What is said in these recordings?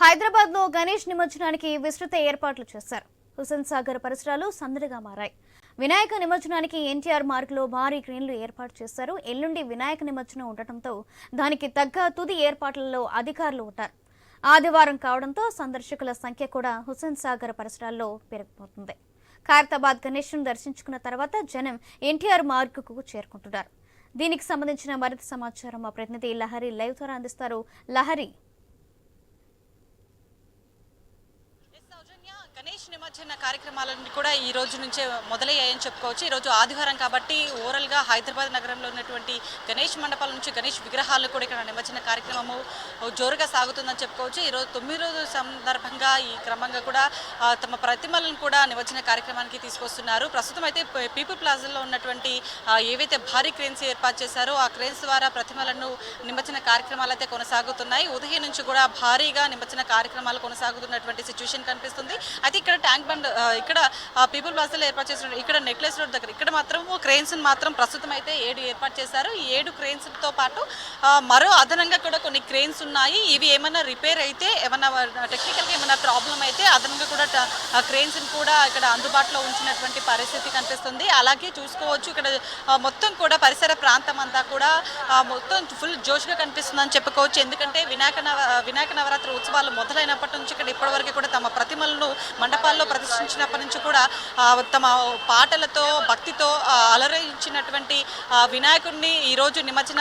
హైదరాబాద్లో గణేష్ నిమజ్జనానికి విస్తృత ఏర్పాట్లు చేశారు. హుసేన్ సాగర్ పరిసరాలు సందడిగా మారాయి. వినాయక నిమజ్జనానికి ఎన్టీఆర్ మార్గ్లో భారీ క్రేన్లు ఏర్పాటు చేశారు. ఎల్లుండి వినాయక నిమజ్జనం ఉండటంతో దానికి తగ్గ తుది ఏర్పాట్లలో అధికారులు ఉంటారు. ఆదివారం కావడంతో సందర్శకుల సంఖ్య కూడా హుసేన్ సాగర్ పరిసరాల్లో పెరిగిపోతుంది. ఖైరతాబాద్ గణేష్ను దర్శించుకున్న తర్వాత జనం ఎన్టీఆర్ మార్గ్కు చేరుకుంటున్నారు. దీనికి సంబంధించిన మరింత సమాచారం మా ప్రతినిధి లహరి లైవ్ ద్వారా అందిస్తారు. లహరి ఎస్ సౌజన్య గణేష్ నిమజ్జన కార్యక్రమాలన్నీ కూడా ఈ రోజు నుంచే మొదలయ్యాయని చెప్పుకోవచ్చు. ఈ రోజు ఆదివారం కాబట్టి ఓవరాల్గా హైదరాబాద్ నగరంలో ఉన్నటువంటి గణేష్ మండపాల నుంచి గణేష్ విగ్రహాలు కూడా ఇక్కడ నిమజ్జన కార్యక్రమము జోరుగా సాగుతుందని చెప్పుకోవచ్చు. ఈరోజు తొమ్మిది రోజుల సందర్భంగా ఈ క్రమంగా కూడా తమ ప్రతిమలను కూడా నిమజ్జన కార్యక్రమానికి తీసుకొస్తున్నారు. ప్రస్తుతం అయితే పీపుల్ ప్లాజాలో ఉన్నటువంటి ఏవైతే భారీ క్రేన్స్ ఏర్పాటు చేశారో ఆ క్రేన్స్ ద్వారా ప్రతిమలను నిమజ్జన కార్యక్రమాలు అయితే కొనసాగుతున్నాయి. ఉదయం నుంచి కూడా భారీగా నిమజ్జన కార్యక్రమాలు కొనసాగుతున్నటువంటి సిచ్యువేషన్ కనిపిస్తుంది. అయితే ఇక్కడ ట్యాంక్ బండ్ ఇక్కడ పీపుల్ ప్లాజాలో ఏర్పాటు చేసిన ఇక్కడ నెక్లెస్ రోడ్ దగ్గర ఇక్కడ మాత్రం క్రేన్స్ మాత్రం ప్రస్తుతం అయితే ఏడు ఏర్పాటు చేశారు. ఈ ఏడు క్రేన్స్తో పాటు మరో అదనంగా కూడా కొన్ని క్రేన్స్ ఉన్నాయి. ఇవి ఏమైనా రిపేర్ అయితే ఏమైనా టెక్నికల్గా ఏమైనా ప్రాబ్లం అయితే అదనంగా కూడా ట- కూడా ఇక్కడ అందుబాటులో ఉంచినటువంటి పరిస్థితి కనిపిస్తుంది. అలాగే చూసుకోవచ్చు ఇక్కడ మొత్తం కూడా పరిసర ప్రాంతం అంతా కూడా మొత్తం ఫుల్ జోష్గా కనిపిస్తుందని చెప్పుకోవచ్చు. ఎందుకంటే వినాయక నవ వినాయక నవరాత్రి ఉత్సవాలు మొదలైనప్పటి నుంచి ఇక్కడ ఇప్పటివరకు కూడా తమ ప్రతిమలను మండపాల్లో ప్రదర్శించినప్పటి నుంచి కూడా తమ పాటలతో భక్తితో అలరించినటువంటి వినాయకుడిని ఈరోజు నిమజ్జన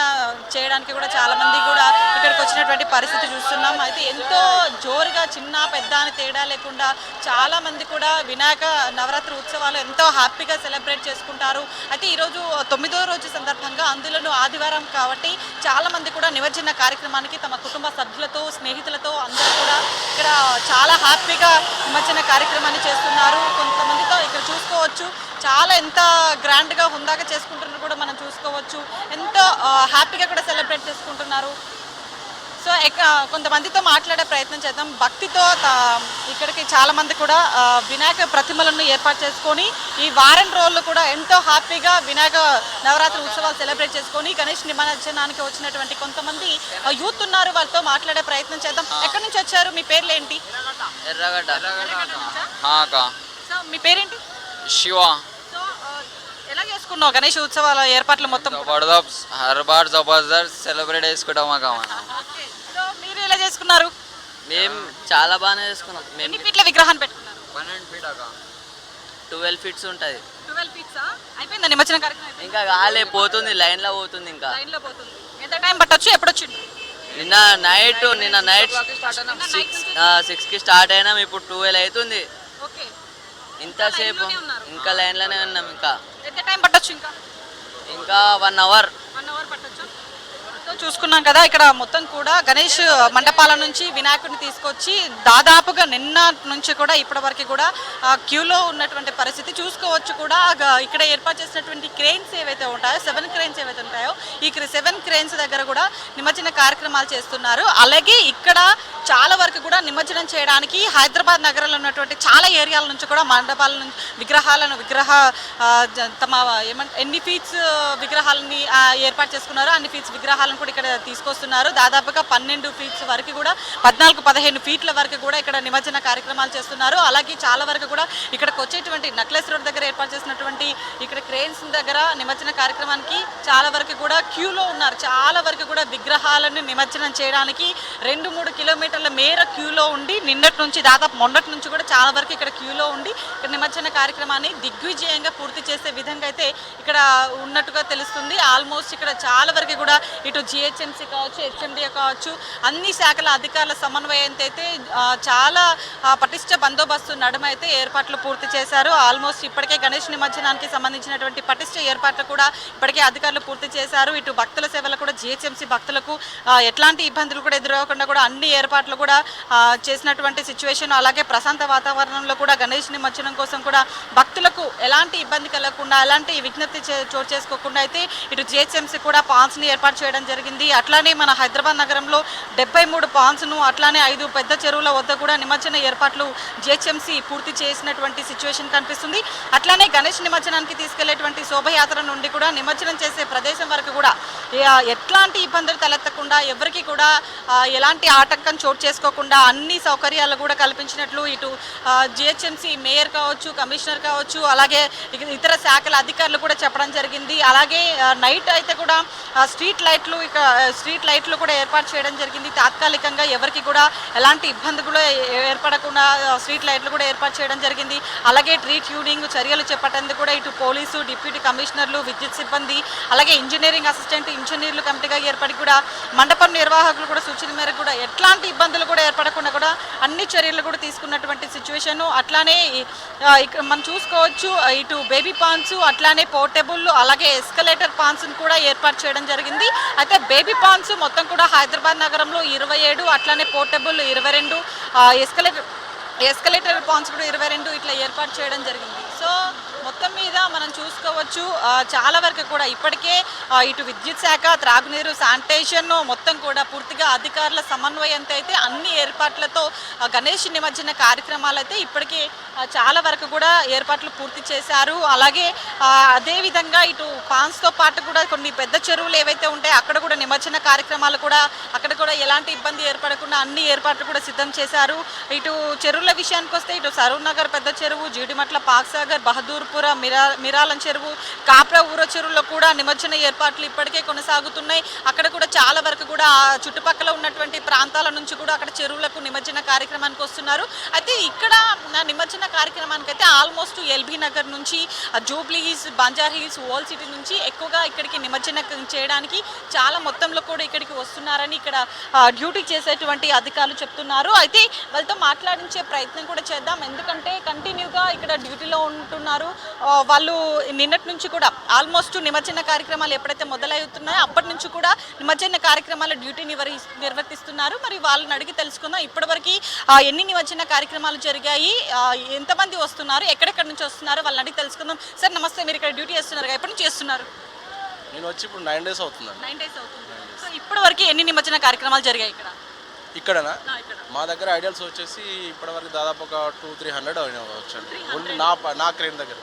చేయడానికి కూడా చాలామంది కూడా ఇక్కడికి వచ్చినటువంటి పరిస్థితి చూస్తున్నాం. అయితే ఎంతో జోరుగా చిన్న పెద్ద అని తేడా లేకుండా చాలామంది కూడా వినాయక నవరాత్రి ఉత్సవాలు ఎంతో హ్యాపీగా సెలబ్రేట్ చేసుకుంటారు. అయితే ఈరోజు తొమ్మిదో రోజు సందర్భంగా అందులోనూ ఆదివారం కాబట్టి చాలా మంది కూడా నిమజ్జన కార్యక్రమానికి తమ కుటుంబ సభ్యులతో స్నేహితులతో అందరూ కూడా ఇక్కడ చాలా హ్యాపీగా నిమజ్జన కార్యక్రమాన్ని చేస్తున్నారు. కొంతమందితో ఇక్కడ చూసుకోవచ్చు. చాలా ఎంత గ్రాండ్గా హుందాగా చేసుకుంటున్నారు కూడా మనం చూసుకోవచ్చు. ఎంతో హ్యాపీగా కూడా సెలబ్రేట్ చేసుకుంటున్నారు. సో ఎక్క కొంతమందితో మాట్లాడే ప్రయత్నం చేద్దాం. భక్తితో ఇక్కడికి చాలా మంది కూడా వినాయక ప్రతిమలను ఏర్పాటు చేసుకొని ఈ వారం రోజులు కూడా ఎంతో హ్యాపీగా వినాయక నవరాత్రి ఉత్సవాలు సెలబ్రేట్ చేసుకొని గణేష్ నిమజ్జనానికి వచ్చినటువంటి కొంతమంది యూత్ ఉన్నారు. వాళ్ళతో మాట్లాడే ప్రయత్నం చేద్దాం. ఎక్కడి నుంచి వచ్చారు? మీ పేర్లు ఏంటి సో మీ పేరేంటి? శివ. ఎలా చేసుకున్నావు గణేష్ ఉత్సవాల ఏర్పాట్లు మొత్తం? జబర్దస్త్ హర్ బార్ జబర్దస్త్ సెలబ్రేట్ చేసుకుంటాం ఎలా చేసుకున్నారు? మేము చాలా బాగానే చేసుకున్నాం. మేము ఫీట్ల విగ్రహాన్ని పెట్టుకున్నారు? ట్వెల్వ్ ఫీట్స్ ఉంటుంది. Twelve feets? అయిపోయిందా నిమజ్జన కార్యక్రమం అయిపోయిందా? ఇంకా కాలే పోతుంది లైన్లో పోతుంది ఇంకా. లైన్లో పోతుంది. ఎంత టైం పట్టొచ్చు? ఎప్పుడు వచ్చిండు నిన్న నైట్ నిన్న నైట్ సిక్స్ సిక్స్కి స్టార్ట్ అయినాం ఇప్పుడు ట్వెల్వ్ అవుతుంది ఓకే. ఇంతసేపు. ఇంకా లైన్లోనే ఉన్నాం ఇంకా. ఎంత టైం పట్టొచ్చు ఇంకా? ఇంకా వన్ అవర్ వన్ అవర్ పట్టొచ్చు సో చూసుకున్నాం కదా ఇక్కడ మొత్తం కూడా గణేష్ మండపాల నుంచి వినాయకుడిని తీసుకొచ్చి దాదాపుగా నిన్న నుంచి కూడా ఇప్పటి వరకు కూడా క్యూలో ఉన్నటువంటి పరిస్థితి. చూసుకోవచ్చు కూడా ఇక్కడ ఏర్పాటు చేసినటువంటి క్రెయిన్స్ ఏవైతే ఉంటాయో సెవెన్ క్రెయిన్స్ ఏవైతే ఉంటాయో ఈ సెవెన్ క్రెయిన్స్ దగ్గర కూడా నిమజ్జన కార్యక్రమాలు చేస్తున్నారు. అలాగే ఇక్కడ చాలా వరకు కూడా నిమజ్జనం చేయడానికి హైదరాబాద్ నగరంలో ఉన్నటువంటి చాలా ఏరియాల నుంచి కూడా మండపాల నుంచి విగ్రహాలను విగ్రహ తమ ఏమంటే ఎన్ని ఫీట్స్ విగ్రహాలని ఏర్పాటు చేసుకున్నారో అన్ని ఫీట్స్ విగ్రహాలను ఇప్పుడు ఇక్కడ తీసుకొస్తున్నారు. దాదాపుగా పన్నెండు ఫీట్స్ వరకు కూడా పద్నాలుగు పదిహేను ఫీట్ల వరకు కూడా ఇక్కడ నిమజ్జన కార్యక్రమాలు చేస్తున్నారు. అలాగే చాలా వరకు కూడా ఇక్కడికి వచ్చేటువంటి నక్లెస్ రోడ్ దగ్గర ఏర్పాటు చేసినటువంటి ఇక్కడ క్రేన్స్ దగ్గర నిమజ్జన కార్యక్రమానికి చాలా వరకు కూడా క్యూలో ఉన్నారు. చాలా వరకు కూడా విగ్రహాలను నిమజ్జనం చేయడానికి రెండు మూడు కిలోమీటర్ల మేర క్యూలో ఉండి నిన్నటి నుంచి దాదాపు మొన్నటి నుంచి కూడా చాలా వరకు ఇక్కడ క్యూలో ఉండి ఇక్కడ నిమజ్జన కార్యక్రమాన్ని దిగ్విజయంగా పూర్తి చేసే విధంగా అయితే ఇక్కడ ఉన్నట్టుగా తెలుస్తుంది. ఆల్మోస్ట్ ఇక్కడ చాలా వరకు కూడా ఇటు జిహెచ్ఎంసీ కావచ్చు హెచ్ఎండిఏ కావచ్చు అన్ని శాఖల అధికారుల సమన్వయంతో అయితే చాలా పటిష్ట బందోబస్తు నడుమ అయితే ఏర్పాట్లు పూర్తి చేశారు. ఆల్మోస్ట్ ఇప్పటికే గణేష్ నిమజ్జనానికి సంబంధించినటువంటి పటిష్ట ఏర్పాట్లు కూడా ఇప్పటికే అధికారులు పూర్తి చేశారు. ఇటు భక్తుల సేవలు కూడా జిహెచ్ఎంసీ భక్తులకు ఎలాంటి ఎట్లాంటి ఇబ్బందులు కూడా ఎదురవ్వకుండా కూడా అన్ని ఏర్పాట్లు కూడా చేసినటువంటి సిచ్యువేషన్ అలాగే ప్రశాంత వాతావరణంలో కూడా గణేష్ నిమజ్జనం కోసం కూడా భక్తులకు ఎలాంటి ఇబ్బంది కలగకుండా ఎలాంటి విజ్ఞప్తి చే- చోటు చేసుకోకుండా అయితే ఇటు జిహెచ్ఎంసీ కూడా పాన్స్ని ఏర్పాటు చేయడం జరిగింది. అట్లానే మన హైదరాబాద్ నగరంలో డెబ్బై మూడు పాన్స్ను అట్లానే ఐదు పెద్ద చెరువుల వద్ద కూడా నిమజ్జన ఏర్పాట్లు జిహెచ్ఎంసీ పూర్తి చేసినటువంటి సిచ్యువేషన్ కనిపిస్తుంది. అట్లానే గణేష్ నిమజ్జనానికి తీసుకెళ్ళేటువంటి శోభయాత్ర నుండి కూడా నిమజ్జనం చేసే ప్రదేశం వరకు కూడా ఎట్లాంటి ఇబ్బందులు తలెత్తకుండా ఎవరికి కూడా ఎలాంటి ఆటంకం చోటు చేసుకోకుండా అన్ని సౌకర్యాలు కూడా కల్పించినట్లు ఇటు జిహెచ్ఎంసీ మేయర్ కావచ్చు కమిషనర్ కావచ్చు అలాగే ఇతర శాఖల అధికారులు కూడా చెప్పడం జరిగింది. అలాగే నైట్ అయితే కూడా స్ట్రీట్ లైట్లు ఇక స్ట్రీట్ లైట్లు కూడా ఏర్పాటు చేయడం జరిగింది. తాత్కాలికంగా ఎవరికి కూడా ఎలాంటి ఇబ్బంది కూడా ఏర్పడకుండా స్ట్రీట్ లైట్లు కూడా ఏర్పాటు చేయడం జరిగింది. అలాగే ట్రీ ట్యూనింగ్ చర్యలు చేపట్టేందుకు కూడా ఇటు పోలీసు డిప్యూటీ కమిషనర్లు విద్యుత్ సిబ్బంది అలాగే ఇంజనీరింగ్ అసిస్టెంట్ ఇంజనీర్లు కమిటీగా ఏర్పడి కూడా మండపం నిర్వాహకులు కూడా సూచన మేరకు కూడా ఎట్లాంటి ఇబ్బందులు కూడా ఏర్పడకుండా కూడా అన్ని చర్యలు కూడా తీసుకున్నటువంటి సిచ్యువేషన్ అట్లానే మనం చూసుకోవచ్చు ఇటు బేబీ పాన్స్ అట్లానే పోర్టబుల్ అలాగే ఎస్కలేటర్ పాన్స్ కూడా ఏర్పాటు చేయడం జరిగింది. అయితే బేబీ పాన్స్ మొత్తం కూడా హైదరాబాద్ నగరంలో ఇరవై ఏడు అట్లానే పోర్టబుల్ ఇరవై రెండు ఎస్కలేటర్ ఎస్కలేటర్ పాన్స్ కూడా ఇరవై రెండు ఇట్లా ఏర్పాటు చేయడం జరిగింది. సో మొత్తం మీద మనం చూసుకోవచ్చు చాలా వరకు కూడా ఇప్పటికే ఇటు విద్యుత్ శాఖ త్రాగునీరు శానిటేషన్ మొత్తం కూడా పూర్తిగా అధికారుల సమన్వయంతో అయితే అన్ని ఏర్పాట్లతో గణేష్ నిమజ్జన కార్యక్రమాలు అయితే ఇప్పటికే చాలా వరకు కూడా ఏర్పాట్లు పూర్తి చేశారు. అలాగే అదేవిధంగా ఇటు పాన్స్తో పాటు కూడా కొన్ని పెద్ద చెరువులు ఏవైతే ఉంటాయో అక్కడ కూడా నిమజ్జన కార్యక్రమాలు కూడా అక్కడ కూడా ఎలాంటి ఇబ్బంది ఏర్పడకుండా అన్ని ఏర్పాట్లు కూడా సిద్ధం చేశారు. ఇటు చెరువుల విషయానికి వస్తే ఇటు సరూర్ నగర్ పెద్ద చెరువు జీడిమట్ల పాక్సాగర్ బహదూర్ బహదూర్పుర మిరా మిరాలం చెరువు కాప్రా ఊర చెరువులో కూడా నిమజ్జన ఏర్పాట్లు ఇప్పటికే కొనసాగుతున్నాయి. అక్కడ కూడా చాలా వరకు కూడా చుట్టుపక్కల ఉన్నటువంటి ప్రాంతాల నుంచి కూడా అక్కడ చెరువులకు నిమజ్జన కార్యక్రమానికి వస్తున్నారు. అయితే ఇక్కడ నా నిమజ్జన కార్యక్రమానికి అయితే ఆల్మోస్ట్ ఎల్బీ నగర్ నుంచి జూబ్లీ హిల్స్ బంజార్ హిల్స్ ఓల్ సిటీ నుంచి ఎక్కువగా ఇక్కడికి నిమజ్జన చేయడానికి చాలా మొత్తంలో కూడా ఇక్కడికి వస్తున్నారని ఇక్కడ డ్యూటీ చేసేటువంటి అధికారులు చెప్తున్నారు. అయితే వాళ్ళతో మాట్లాడించే ప్రయత్నం కూడా చేద్దాం. ఎందుకంటే కంటిన్యూగా ఇక్కడ డ్యూటీలో ఉంటున్నారు. వాళ్ళు నిన్నటి నుంచి కూడా ఆల్మోస్ట్ నిమజ్జన కార్యక్రమాలు ఎప్పుడైతే మొదలవుతున్నాయో అప్పటి నుంచి కూడా నిమజ్జన కార్యక్రమాలు డ్యూటీ నిర్వహి నిర్వర్తిస్తున్నారు. మరి వాళ్ళని అడిగి తెలుసుకుందాం. ఇప్పటివరకు ఎన్ని నిమజ్జన కార్యక్రమాలు జరిగాయి? ఎంతమంది వస్తున్నారు? ఎక్కడెక్కడ నుంచి వస్తున్నారు? వాళ్ళని అడిగి తెలుసుకుందాం. సార్ నమస్తే. మీరు ఇక్కడ డ్యూటీ చేస్తున్నారు ఎప్పటి నుంచి చేస్తున్నారు? నేను వచ్చి ఇప్పుడు నైన్ డేస్ అవుతుందండి. నైన్ డేస్ అవుతుంది. సో ఇప్పటి వరకు ఎన్ని నిమజ్జన కార్యక్రమాలు జరిగాయి ఇక్కడ? ఇక్కడనా? మా దగ్గర ఐడియల్స్ వచ్చేసి ఇప్పటివరకు దాదాపు ఒక టూ త్రీ హండ్రెడ్ వచ్చండి. ఓన్లీ నా నా క్రెయిన్ దగ్గర.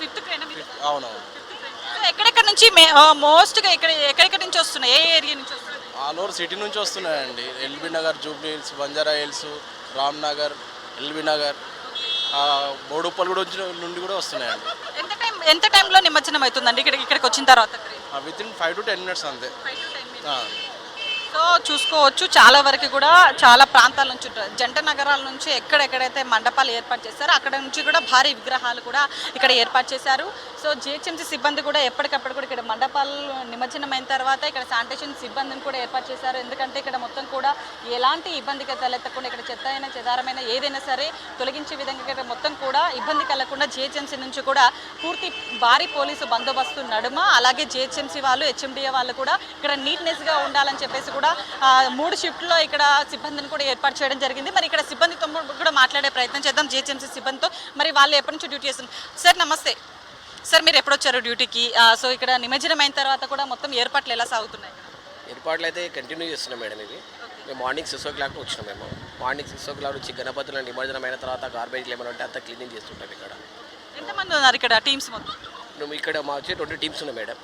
ఫిఫ్త్ క్రేనా అవునవును. నుంచి మోస్ట్గా ఇక్కడ ఎక్కడెక్కడ నుంచి వస్తున్నాయి? ఏ ఏరియా నుంచి వస్తున్నాయి? ఆల్ ఓవర్ సిటీ నుంచి వస్తున్నాయండి. ఎల్బీ నగర్ జూబ్లీ హిల్స్ బంజారా హిల్స్ రామ్ నగర్ ఎల్బీ నగర్ ఆ, బోడుప్పల్ కూడా నుండి కూడా వస్తున్నాయండి. ఎంత టైం ఎంత టైంలో నిమజ్జనం అవుతుందండి? ఇక్కడ ఇక్కడికి వచ్చిన తర్వాత? Within five to ten minutes అంతే. సో చూసుకోవచ్చు. చాలా వరకు కూడా చాలా ప్రాంతాల నుంచి జంట నగరాల నుంచి ఎక్కడెక్కడైతే మండపాలు ఏర్పాటు చేశారో అక్కడ నుంచి కూడా భారీ విగ్రహాలు కూడా ఇక్కడ ఏర్పాటు చేశారు. సో జిహెచ్ఎంసీ సిబ్బంది కూడా ఎప్పటికప్పుడు కూడా ఇక్కడ మండపాలు నిమజ్జనం అయిన తర్వాత ఇక్కడ శానిటేషన్ సిబ్బందిని కూడా ఏర్పాటు చేశారు. ఎందుకంటే ఇక్కడ మొత్తం కూడా ఎలాంటి ఇబ్బందికి తలెత్తకుండా ఇక్కడ చెత్త అయినా చెదారమైన ఏదైనా సరే తొలగించే విధంగా ఇక్కడ మొత్తం కూడా ఇబ్బంది కలగకుండా జిహెచ్ఎంసీ నుంచి కూడా పూర్తి భారీ పోలీసు బందోబస్తు నడుమ అలాగే జిహెచ్ఎంసీ వాళ్ళు హెచ్ఎండిఏ వాళ్ళు కూడా ఇక్కడ నీట్నెస్గా ఉండాలని చెప్పేసి కూడా మూడు షిఫ్ట్లో ఇక్కడ సిబ్బందిని కూడా ఏర్పాటు చేయడం జరిగింది. మరి ఇక్కడ సిబ్బందితో కూడా మాట్లాడే ప్రయత్నం చేద్దాం. జిహెచ్ఎంసీ సిబ్బందితో. మరి వాళ్ళు ఎప్పటి నుంచి డ్యూటీ చేస్తున్నారు? సార్ నమస్తే. సార్ మీరు ఎప్పుడు వచ్చారు డ్యూటీకి? సో ఇక్కడ నిమజ్జనం అయిన తర్వాత కూడా మొత్తం ఏర్పాట్లు ఎలా సాగుతున్నాయి? ఏర్పాట్లు అయితే కంటిన్యూ చేస్తున్నాం మేడం ఇవి. మేము మార్నింగ్ సిక్స్ ఓ క్లాక్ వచ్చినాం మేము. మార్నింగ్ సిక్స్ ఓ క్లాక్ వచ్చి గణపతుల నిమజ్జనం అయిన తర్వాత గార్బేజ్ ఏమైనా ఉంటే అంతా క్లీనింగ్ చేస్తుంటాం ఇక్కడ. ఎంతమంది ఉన్నారు ఇక్కడ టీమ్స్ మొత్తం? మేము ఇక్కడ మా వచ్చి రెండు టీమ్స్ ఉన్నాయి మేడం.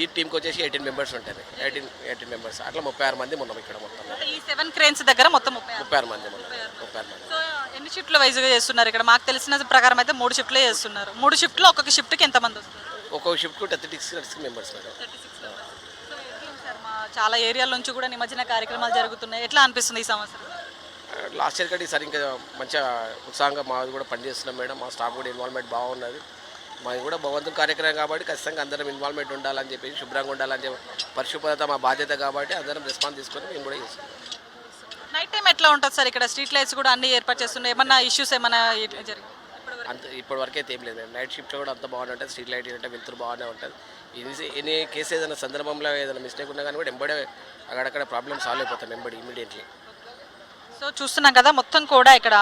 ఈ టీంకి వచ్చేసి ఎయిటీన్ మెంబర్స్ ఉంటుంది ఎయిటీన్ ఎయిటీన్ మెంబర్స్. అట్లా ముప్పై ఆరు మంది ఉన్నాం ఇక్కడ మొత్తం. ఈ సెవెన్ క్రేన్స్ దగ్గర మొత్తం ముప్పై ఆరు. మంది ముప్పై ఆరు మంది. సో ఎన్ని షిఫ్ట్లు వైజ్గా చేస్తున్నారు ఇక్కడ? మాకు తెలిసిన ప్రకారం అయితే మూడు షిఫ్ట్లే చేస్తున్నారు. మూడు షిఫ్ట్లో ఒక్కొక్క షిఫ్ట్కి ఎంతమంది వస్తారు? ఒక్కొక్క shift thirty six thirty members చాలా ఏరియాల నుంచి కూడా నిమజ్జన కార్యక్రమాలు జరుగుతున్నాయి. ఎట్లా అనిపిస్తుంది ఈ సంవత్సరం? లాస్ట్ ఇయర్ కంటే ఈసారి ఇంకా మంచిగా ఉత్సాహంగా మాది కూడా పనిచేస్తున్నాం మేడం. మా స్టాఫ్ కూడా ఇన్వాల్వ్మెంట్ బాగున్నది. మాది కూడా భగవంతుని కార్యక్రమం కాబట్టి ఖచ్చితంగా అందరం ఇన్వాల్వ్మెంట్ ఉండాలని చెప్పి శుభ్రంగా ఉండాలని చెప్పి పరిశుభ్రత మా బాధ్యత కాబట్టి అందరం రెస్పాన్స్ తీసుకొని మేము కూడా చేస్తున్నాం. నైట్ టైం ఎట్లా ఉంటుంది సార్ ఇక్కడ? స్ట్రీట్ లైట్స్ కూడా అన్ని ఏర్పాటు చేస్తున్నాయి ఏమన్నా ఇష్యూస్ ఏమన్నా జరిగి అంత ఇప్పటి వరకు అయితే ఏం లేదు నైట్ షిఫ్ట్లో కూడా అంత బాగానే ఉంటుంది. స్ట్రీట్ లైట్ అంటే వెళ్తురు బాగానే ఉంటుంది. ఎన్ని ఎన్ని కేసు ఏదైనా సందర్భంలో ఏదైనా మిస్టేక్ ఉన్నా కానీ కూడా ఎంబడే అక్కడక్కడ ప్రాబ్లమ్ సాల్వ్ అయిపోతాం. ఎంబడి ఇమీడియట్లీ సో చూస్తున్నాం కదా మొత్తం కూడా ఇక్కడ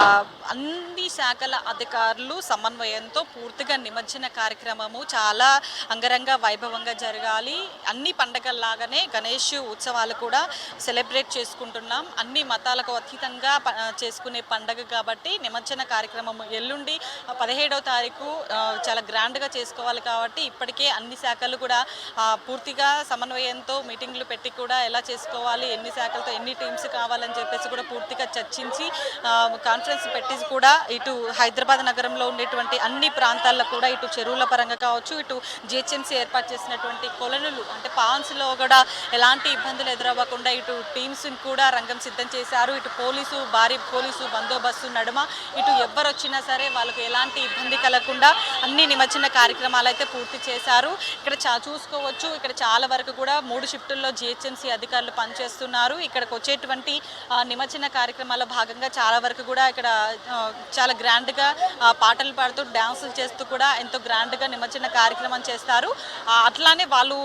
అన్ని శాఖల అధికారులు సమన్వయంతో పూర్తిగా నిమజ్జన కార్యక్రమము చాలా అంగరంగ వైభవంగా జరగాలి. అన్ని పండగల్లాగానే గణేష్ ఉత్సవాలు కూడా సెలబ్రేట్ చేసుకుంటున్నాం. అన్ని మతాలకు అతీతంగా ప- చేసుకునే పండగ కాబట్టి నిమజ్జన కార్యక్రమం ఎల్లుండి పదిహేడవ తారీఖు చాలా గ్రాండ్గా చేసుకోవాలి కాబట్టి ఇప్పటికే అన్ని శాఖలు కూడా పూర్తిగా సమన్వయంతో మీటింగ్లు పెట్టి కూడా ఎలా చేసుకోవాలి ఎన్ని శాఖలతో ఎన్ని టీమ్స్ కావాలని చెప్పేసి కూడా పూర్తిగా చర్చించి కాన్ఫరెన్స్ పెట్టి కూడా ఇటు హైదరాబాద్ నగరంలో ఉండేటువంటి అన్ని ప్రాంతాల్లో కూడా ఇటు చెరువుల పరంగా కావచ్చు ఇటు జిహెచ్ఎంసీ ఏర్పాటు చేసినటువంటి కొలనులు అంటే పాన్స్లో కూడా ఎలాంటి ఇబ్బందులు ఎదురవ్వకుండా ఇటు టీమ్స్ని కూడా రంగం సిద్ధం చేశారు. ఇటు పోలీసు భారీ పోలీసు బందోబస్తు నడుమ ఇటు ఎవ్వరు వచ్చినా సరే వాళ్ళకు ఎలాంటి ఇబ్బంది కలగకుండా అన్ని నిమజ్జన కార్యక్రమాలు అయితే పూర్తి చేశారు. ఇక్కడ చా చూసుకోవచ్చు ఇక్కడ చాలా వరకు కూడా మూడు షిఫ్టుల్లో జిహెచ్ఎంసీ అధికారులు పనిచేస్తున్నారు. ఇక్కడికి వచ్చేటువంటి నిమజ్జన కార్యక్రమం కార్యక్రమాల్లో భాగంగా చాలా వరకు కూడా ఇక్కడ చాలా గ్రాండ్గా పాటలు పాడుతూ డ్యాన్సులు చేస్తూ కూడా ఎంతో గ్రాండ్గా నిమజ్జన కార్యక్రమం చేస్తారు. అట్లానే వాళ్ళు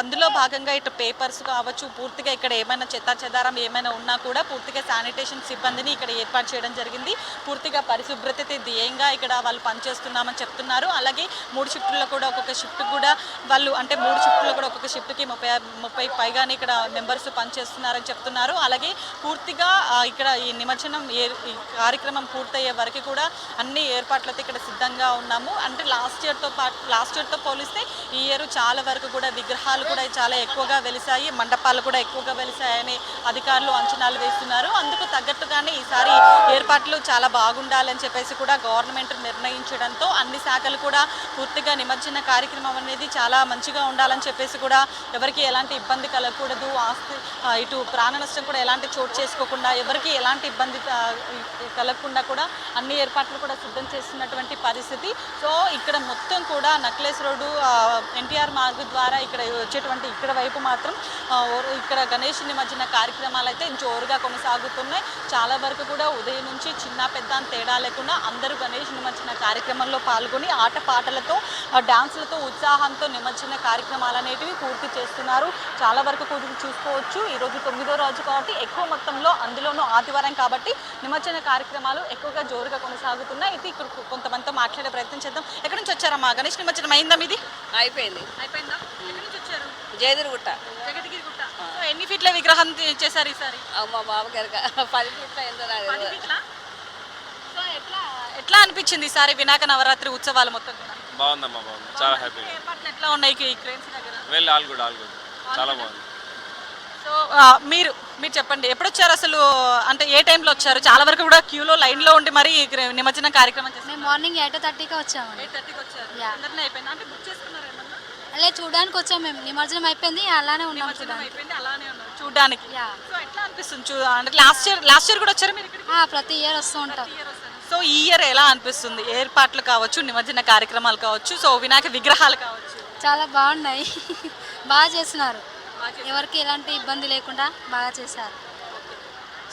అందులో భాగంగా ఇటు పేపర్స్ కావచ్చు పూర్తిగా ఇక్కడ ఏమైనా చెత్త చెదారం ఏమైనా ఉన్నా కూడా పూర్తిగా శానిటేషన్ సిబ్బందిని ఇక్కడ ఏర్పాటు చేయడం జరిగింది. పూర్తిగా పరిశుభ్రత ధ్యేయంగా ఇక్కడ వాళ్ళు పనిచేస్తున్నామని చెప్తున్నారు. అలాగే మూడు షిఫ్టుల్లో కూడా ఒక్కొక్క షిఫ్ట్ కూడా వాళ్ళు అంటే మూడు షిఫ్టుల్లో కూడా ఒక్కొక్క షిఫ్ట్కి ముప్పై ముప్పై పైగానే ఇక్కడ మెంబర్స్ పనిచేస్తున్నారని చెప్తున్నారు. అలాగే పూర్తిగా ఇక్కడ ఈ నిమజ్జనం ఏ- ఈ కార్యక్రమం పూర్తయ్యే వరకు కూడా అన్ని ఏర్పాట్లతో ఇక్కడ సిద్ధంగా ఉన్నాము. అంటే లాస్ట్ ఇయర్తో పాటు లాస్ట్ ఇయర్తో పోలిస్తే ఈ ఇయర్ చాలా వరకు కూడా విగ్రహాలు కూడా చాలా ఎక్కువగా వెలిసాయి మండపాలు కూడా ఎక్కువగా వెలిసాయని అధికారులు అంచనాలు వేస్తున్నారు. అందుకు తగ్గట్టుగానే ఈసారి ఏర్పాట్లు చాలా బాగుండాలని చెప్పేసి కూడా గవర్నమెంట్ నిర్ణయించడంతో అన్ని శాఖలు కూడా పూర్తిగా నిమజ్జన కార్యక్రమం అనేది చాలా మంచిగా ఉండాలని చెప్పేసి కూడా ఎవరికి ఎలాంటి ఇబ్బంది కలగకూడదు ఆస్తి ఇటు ప్రాణ నష్టం కూడా ఎలాంటి చోటు చేసుకోకుండా ఎవరికి ఎలాంటి ఇబ్బంది కలగకుండా కూడా అన్ని ఏర్పాట్లు కూడా సిద్ధం చేస్తున్నటువంటి పరిస్థితి. సో ఇక్కడ మొత్తం కూడా నక్లెస్ రోడ్డు ఎన్టీఆర్ మార్గు ద్వారా ఇక్కడ వచ్చేటువంటి ఇక్కడ వైపు మాత్రం ఇక్కడ గణేష్ నిమజ్జన కార్యక్రమాలు అయితే జోరుగా కొనసాగుతున్నాయి. చాలా వరకు కూడా ఉదయం నుంచి చిన్న పెద్ద అని తేడా లేకుండా అందరూ గణేష్ నిమజ్జన కార్యక్రమంలో పాల్గొని ఆటపాటలతో పాటలతో డాన్సులతో ఉత్సాహంతో నిమజ్జన కార్యక్రమాలు అనేటివి పూర్తి చేస్తున్నారు. చాలా వరకు కూడా చూసుకోవచ్చు. ఈరోజు తొమ్మిదో రోజు కాబట్టి ఎక్కువ మొత్తంలో అందులో అందులోనూ ఆదివారం కాబట్టి నిమజ్జన కార్యక్రమాలు ఎక్కువగా జోరుగా కొనసాగుతున్నాయి. అయితే ఇక్కడ కొంతమందితో మాట్లాడే ప్రయత్నం చేద్దాం. ఎక్కడి నుంచి వచ్చారమ్మా గణేష్ నిమజ్జనం అయిందా మీది? అయిపోయింది. అయిపోయిందా? ఎక్కడి నుంచి వచ్చారు? జయదురుగుట్ట జగద్గిరి గుట్ట. సో ఎన్ని ఫీట్ల విగ్రహం చేశారు ఈసారి? మా బాబు గారు పది ఫీట్ల ఎంత సో ఎట్లా ఎట్లా అనిపించింది ఈసారి వినాయక నవరాత్రి ఉత్సవాలు మొత్తం బాగుందమ్మా బాగుంది. చాలా హ్యాపీగా ఏర్పాట్లు ఎట్లా ఉన్నాయి ఈ క్రేన్స్ దగ్గర? Well all good all good. చాలా బాగుంది. సో మీరు మీరు చెప్పండి. ఎప్పుడు వచ్చారు అసలు? అంటే ఏ టైంలో వచ్చారు? చాలా వరకు కూడా క్యూలో లైన్లో ఉండి మరి నిమజ్జన కార్యక్రమం చేస్తారు. మేము మార్నింగ్ ఎయిట్ థర్టీకి వచ్చామండి. ఎయిట్ థర్టీకి వచ్చారు. అందరినీ అయిపోయింది? అంటే బుక్ చేసుకున్నారు అలా చూడడానికి వచ్చాం మేము. నిమజ్జనం అయిపోయింది అలానే ఉన్నాం అయిపోయింది అలానే ఉన్నారు. చూడడానికి. సో ఎట్లా అనిపిస్తుంది? చూ అంటే లాస్ట్ ఇయర్ లాస్ట్ ఇయర్ కూడా వచ్చారు మీరు ప్రతి ఇయర్ వస్తూ ఉంటాం. సో ఈ ఇయర్ ఎలా అనిపిస్తుంది? ఏర్పాట్లు కావచ్చు నిమజ్జన కార్యక్రమాలు కావచ్చు సో వినాయక విగ్రహాలు కావచ్చు. చాలా బాగున్నాయి. బాగా చేస్తున్నారు. ఎవరికి ఎలాంటి ఇబ్బంది లేకుండా బాగా చేశారు.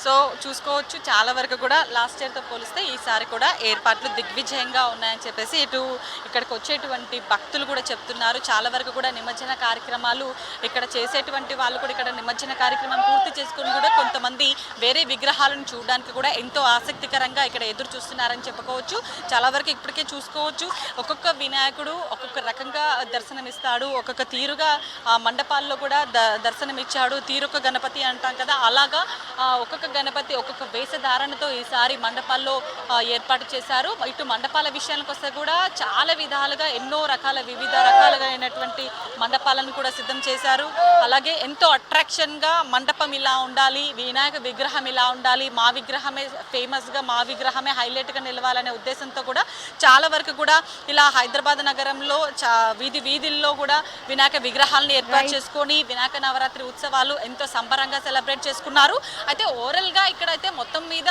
సో చూసుకోవచ్చు. చాలా వరకు కూడా లాస్ట్ ఇయర్తో పోలిస్తే ఈసారి కూడా ఏర్పాట్లు దిగ్విజయంగా ఉన్నాయని చెప్పేసి ఇటు ఇక్కడికి వచ్చేటువంటి భక్తులు కూడా చెప్తున్నారు. చాలా వరకు కూడా నిమజ్జన కార్యక్రమాలు ఇక్కడ చేసేటువంటి వాళ్ళు కూడా ఇక్కడ నిమజ్జన కార్యక్రమం పూర్తి చేసుకుని కూడా కొంతమంది వేరే విగ్రహాలను చూడడానికి కూడా ఎంతో ఆసక్తికరంగా ఇక్కడ ఎదురు చూస్తున్నారని చెప్పుకోవచ్చు. చాలా వరకు ఇప్పటికే చూసుకోవచ్చు. ఒక్కొక్క వినాయకుడు ఒక్కొక్క రకంగా దర్శనమిస్తాడు. ఒక్కొక్క తీరుగా ఆ మండపాల్లో కూడా ద దర్శనమిచ్చాడు. తీరొక గణపతి అంటాం కదా అలాగా ఒక్కొక్క గణపతి ఒక్కొక్క వేషధారణతో ఈసారి మండపాల్లో ఏర్పాటు చేశారు. ఇటు మండపాల విషయానికి వస్తే కూడా చాలా విధాలుగా ఎన్నో రకాల వివిధ రకాలుగా అయినటువంటి మండపాలను కూడా సిద్ధం చేశారు. అలాగే ఎంతో అట్రాక్షన్గా మండపం ఇలా ఉండాలి వినాయక విగ్రహం ఇలా ఉండాలి మా విగ్రహమే ఫేమస్గా మా విగ్రహమే హైలైట్గా నిలవాలనే ఉద్దేశంతో కూడా చాలా వరకు కూడా ఇలా హైదరాబాద్ నగరంలో చా వీధి వీధుల్లో కూడా వినాయక విగ్రహాలను ఏర్పాటు చేసుకొని వినాయక నవరాత్రి ఉత్సవాలు ఎంతో సంబరంగా సెలబ్రేట్ చేసుకున్నారు. అయితే ఓవరాల్గా ఇక్కడైతే మొత్తం మీద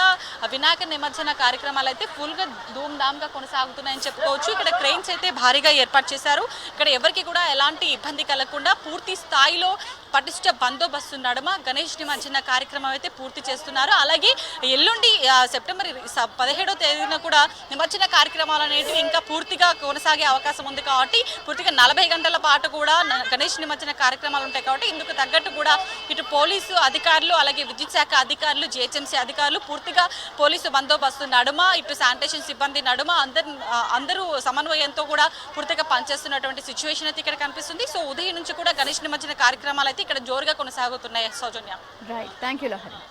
వినాయక నిమజ్జన కార్యక్రమాలు అయితే ఫుల్గా ధూమ్ధామ్గా కొనసాగుతున్నాయని చెప్పుకోవచ్చు. ఇక్కడ క్రెయిన్స్ అయితే భారీగా ఏర్పాటు చేశారు. ఇక్కడ ఎవరికి కూడా ఎలాంటి ఇబ్బంది కలగకుండా పూర్తి స్థాయిలో పటిష్ట బందోబస్తు నడుమ గణేష్ నిమజ్జన కార్యక్రమం అయితే పూర్తి చేస్తున్నారు. అలాగే ఎల్లుండి సెప్టెంబర్ స- పదిహేడో తేదీన కూడా నిమజ్జన కార్యక్రమాలు అనేటివి ఇంకా పూర్తిగా కొనసాగే అవకాశం ఉంది కాబట్టి పూర్తిగా నలభై గంటల పాటు కూడా గణేష్ నిమజ్జన కార్యక్రమాలు ఉంటాయి కాబట్టి ఇందుకు తగ్గట్టు కూడా ఇటు పోలీసు అధికారులు అలాగే విద్యుత్ శాఖ అధికారులు జిహెచ్ఎంసీ అధికారులు పూర్తిగా పోలీసు బందోబస్తు నడుమ ఇటు శానిటేషన్ సిబ్బంది నడుమ అందరు అందరూ సమన్వయంతో కూడా పూర్తిగా పనిచేస్తున్నటువంటి సిచ్యువేషన్ అయితే ఇక్కడ కనిపిస్తుంది. సో ఉదయం నుంచి కూడా గణేష్ నిమజ్జన కార్యక్రమాలు అయితే ఇక్కడ జోరుగా కొనసాగుతున్నాయి Soujanya. Right thank you Lahari